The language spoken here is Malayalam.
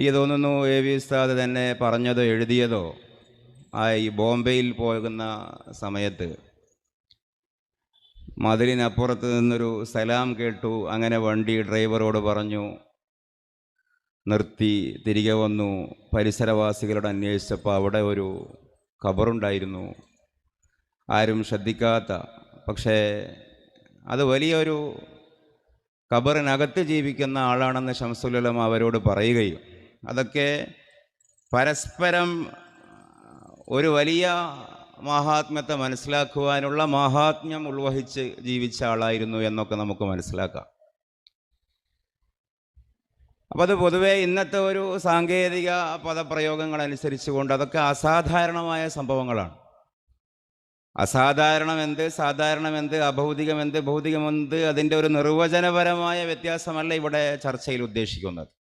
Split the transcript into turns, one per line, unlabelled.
എനിക്ക് തോന്നുന്നു എ വി ഉസ്താദ് തന്നെ പറഞ്ഞതോ എഴുതിയതോ? ആ ഈ ബോംബെയിൽ പോകുന്ന സമയത്ത് മതിലിനപ്പുറത്ത് നിന്നൊരു സലാം കേട്ടു. അങ്ങനെ വണ്ടി ഡ്രൈവറോട് പറഞ്ഞു നിർത്തി തിരികെ വന്നു. പരിസരവാസികളോട് അന്വേഷിച്ചപ്പോൾ അവിടെ ഒരു ഖബറുണ്ടായിരുന്നു. ആരും ശ്രദ്ധിക്കാത്ത പക്ഷേ അത് വലിയൊരു ഖബറിനകത്ത് ജീവിക്കുന്ന ആളാണെന്ന് ശംസുലം അവരോട് പറയുകയും അതൊക്കെ പരസ്പരം ഒരു വലിയ മഹാത്മ്യത്തെ മനസ്സിലാക്കുവാനുള്ള മഹാത്മ്യം ഉൾവഹിച്ച് ജീവിച്ച ആളായിരുന്നു എന്നൊക്കെ നമുക്ക് മനസ്സിലാക്കാം. അപ്പോൾ അത് പൊതുവേ ഇന്നത്തെ ഒരു സാങ്കേതിക പദപ്രയോഗങ്ങൾ അനുസരിച്ചുകൊണ്ട് അതൊക്കെ അസാധാരണമായ സംഭവങ്ങളാണ്. അസാധാരണമെന്ത് സാധാരണമെന്ത് അഭൗതികമെന്ത് ഭൗതികമെന്ത് അതിന്റെ ഒരു നിർവചനപരമായ വ്യത്യാസമല്ല ഇവിടെ ചർച്ചയിൽ ഉദ്ദേശിക്കുന്നത്.